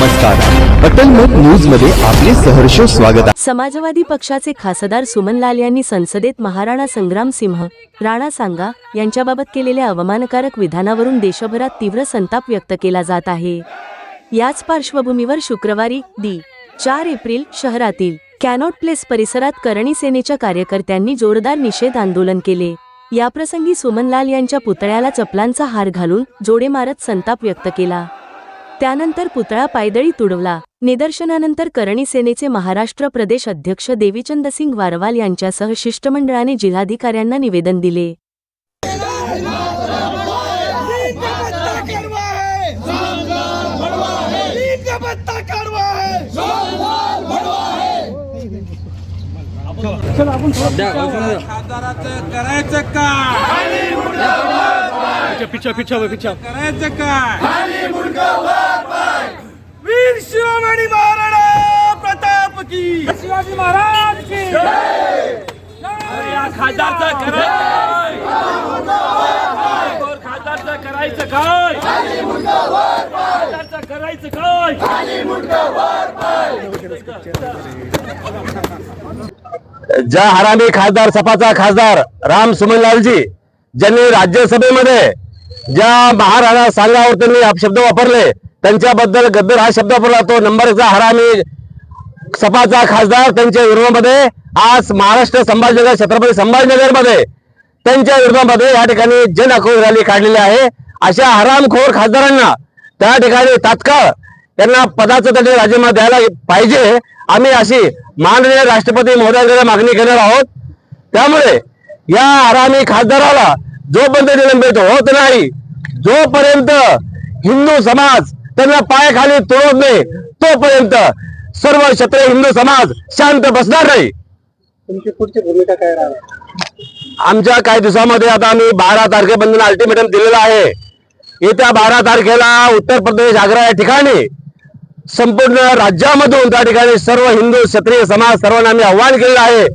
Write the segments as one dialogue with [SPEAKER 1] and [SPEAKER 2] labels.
[SPEAKER 1] नमस्कार. अटलमत न्यूजमध्ये आपले सहर्ष स्वागत
[SPEAKER 2] समाजवादी पक्षाचे खासदार सुमनलाल यांनी संसदेत महाराणा संग्राम सिंह राणा सांगा यांच्याबाबत केलेल्या अवमानकारक विधानावरून देशभरात तीव्र संताप व्यक्त केला जात आहे. याच पार्श्वभूमीवर शुक्रवारी दि चार एप्रिल शहरातील कॅनॉट प्लेस परिसरात करणी सेनेच्या कार्यकर्त्यांनी जोरदार निषेध आंदोलन केले. याप्रसंगी सुमनलाल यांच्या पुतळ्याला चपलांचा हार घालून जोडे मारत संताप व्यक्त केला. त्यानंतर पुतळा पायदळी तुडवला. निदर्शनानंतर करणी सेनेचे महाराष्ट्र प्रदेश अध्यक्ष देवीचंद सिंग वारवाल यांच्यासह शिष्टमंडळाने जिल्हाधिकाऱ्यांना निवेदन दिले.
[SPEAKER 3] लीड का
[SPEAKER 4] पिछा पिछा पिछा
[SPEAKER 5] करायचं काय?
[SPEAKER 3] वीर शिरोमणी महाराणा प्रताप की.
[SPEAKER 5] शिवाजी महाराज की. खासदारचं करायचं खासदारचं करायचं काय? खासदारचं करायचं काय?
[SPEAKER 4] ज्या हरामी खासदार सपाचा खासदार राम सुमनलालजी ज्यांनी राज्यसभेमध्ये ज्या महाराणा सांगावर त्यांनी शब्द वापरले त्यांच्याबद्दल गद्दर हा शब्द वापरला तो नंबर एकचा हरामी सपाचा खासदार त्यांच्या विरोधामध्ये आज महाराष्ट्र संभाजीनगर छत्रपती संभाजीनगरमध्ये त्यांच्या विरोधामध्ये या ठिकाणी जन आक्रोश रॅली काढलेली आहे. अशा हरामखोर खासदारांना त्या ठिकाणी तात्काळ त्यांना पदाचा त्यांनी राजीनामा द्यायला पाहिजे. आम्ही अशी माननीय राष्ट्रपती महोदयांकडे मागणी करणार आहोत. त्यामुळे या हरामी खासदाराला जोपर्यंत निलंबित होत नाही जोपर्यंत हिंदू समाज त्यांना पायाखाली तोडत नाही तोपर्यंत सर्व क्षत्रिय हिंदू समाज शांत बसणार नाही.
[SPEAKER 6] तुमची पुढची भूमिका काय राहणार?
[SPEAKER 4] आमच्या काही दिवसामध्ये आता आम्ही बारा तारखेपर्यंत अल्टिमेटम दिलेला आहे. येत्या बारा तारखेला उत्तर प्रदेश आग्रा या ठिकाणी संपूर्ण राज्यामधून त्या ठिकाणी सर्व हिंदू क्षत्रिय समाज सर्वांना आम्ही आव्हान केलेलं आहे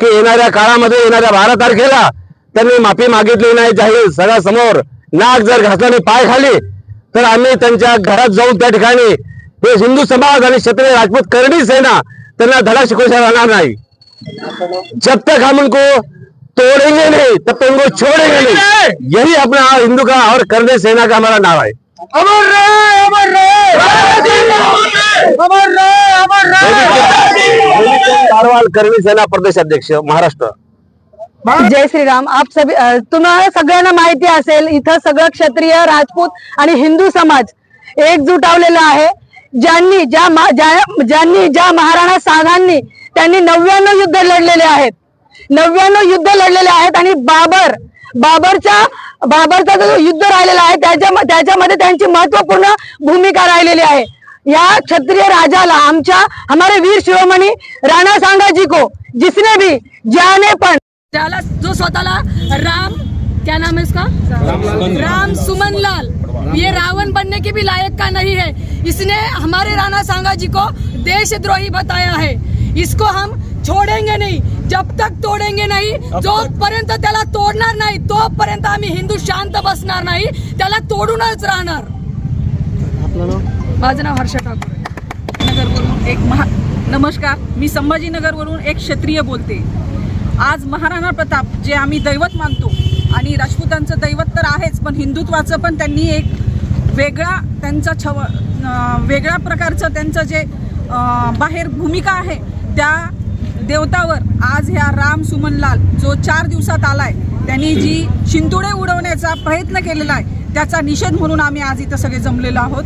[SPEAKER 4] की येणाऱ्या काळामध्ये येणाऱ्या बारा तारखेला त्यांनी माफी मागितली नाही जाहीर सगळ्यासमोर नाक जर घासल्याने पाय खाली तर आम्ही त्यांच्या घरात जाऊन त्या ठिकाणी हे हिंदू समाज आणि क्षत्रिय राजपूत करणी सेना त्यांना धडा शिकवू राहणार नाही. जब तक हम उनको तोड़ेंगे नहीं तब तक उनको छोड़ेंगे नहीं. यही अपना हिंदू का और करने सेना का हमारा नारा है
[SPEAKER 3] अमर रहे अमर रहे। अमर रहे अमर रहे।
[SPEAKER 4] कारवाल करणी सेना प्रदेश अध्यक्ष महाराष्ट्र.
[SPEAKER 7] जय श्रीराम. आप सभी तुम्हाला सगळ्यांना माहिती असेल इथं सगळं क्षत्रिय राजपूत आणि हिंदू समाज एकजुटावलेला आहे. ज्यांनी ज्या ज्यांनी ज्या महाराणा सागांनी त्यांनी नव्याण्णव युद्ध लढलेले आहेत. नव्याण्णव युद्ध लढलेले आहेत आणि बाबर बाबरच्या बाबरचा जो युद्ध राहिलेला आहे त्याच्या त्याच्यामध्ये त्यांची महत्त्वपूर्ण भूमिका राहिलेली आहे. या क्षत्रिय राजाला आमच्या हमारे वीर शिरोमणी राणा सांगा जिको को जिसने भी ज्याने पण
[SPEAKER 8] त्याला जो स्वतःला राम क्या नाम है इसका राम सुमन लाल ये रावण बनने के भी लायक का नहीं है। इसने हमारे राणा सांगा जी को देशद्रोही बताया है। इसको हम छोड़ेंगे नहीं। जब तक तोडेंगे नाही जोपर्यंत त्याला तोडणार नाही तोपर्यंत आम्ही हिंदू शांत बसणार नाही. त्याला तोडूनच राहणार. माझं नाव हर्षा ठाकूर
[SPEAKER 9] नगरवरून एक महा नमस्कार. मी संभाजीनगरवरून एक क्षत्रिय बोलते. आज महाराणा प्रताप जे आम्ही दैवत मानतो आणि राजपूतांचं दैवत तर आहेच पण हिंदुत्वाचं पण त्यांनी एक वेगळा त्यांचा छव वेगळ्या प्रकारचं त्यांचं जे बाहेर भूमिका आहे त्या देवतावर आज ह्या राम सुमनलाल जो चार दिवसात आलाय त्यांनी जी शिंतुडे उडवण्याचा प्रयत्न केलेला आहे त्याचा निषेध म्हणून आम्ही आज इथं सगळे जमलेलो आहोत.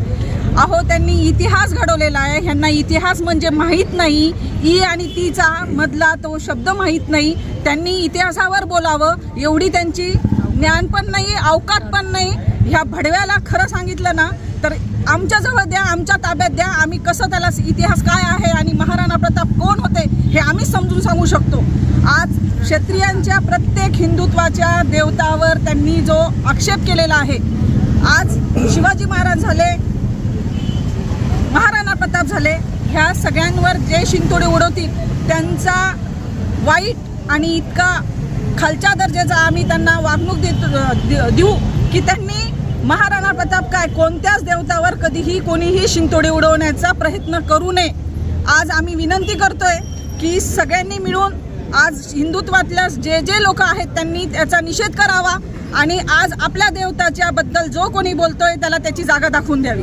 [SPEAKER 9] अहो त्यांनी इतिहास घडवलेला आहे. ह्यांना इतिहास म्हणजे माहीत नाही. ई आणि तीचा मधला तो शब्द माहीत नाही. त्यांनी इतिहासावर बोलावं. एवढी त्यांची ज्ञान पण नाही अवकात पण नाही. ह्या भडव्याला खरं सांगितलं ना तर आमच्याजवळ द्या आमच्या ताब्यात द्या. आम्ही कसं त्याला इतिहास काय आहे आणि महाराणा प्रताप कोण होते हे आम्ही समजून सांगू शकतो. आज क्षत्रियांच्या प्रत्येक हिंदुत्वाच्या देवतावर त्यांनी जो आक्षेप केलेला आहे. आज शिवाजी महाराज झाले झाले. ह्या सगळ्यांवर जे शिंतोडे उडवतील त्यांचा वाईट आणि इतका खालच्या दर्जाचा आम्ही त्यांना वागणूक देत देऊ की त्यांनी महाराणा प्रताप काय कोणत्याच देवतावर कधीही कोणीही शिंतोडे उडवण्याचा प्रयत्न करू नये. आज आम्ही विनंती करतोय की सगळ्यांनी मिळून आज हिंदुत्वातल्या जे जे लोक आहेत त्यांनी त्याचा निषेध करावा आणि आज आपल्या देवताच्या बद्दल जो कोणी बोलतोय त्याला त्याची जागा दाखवून द्यावी.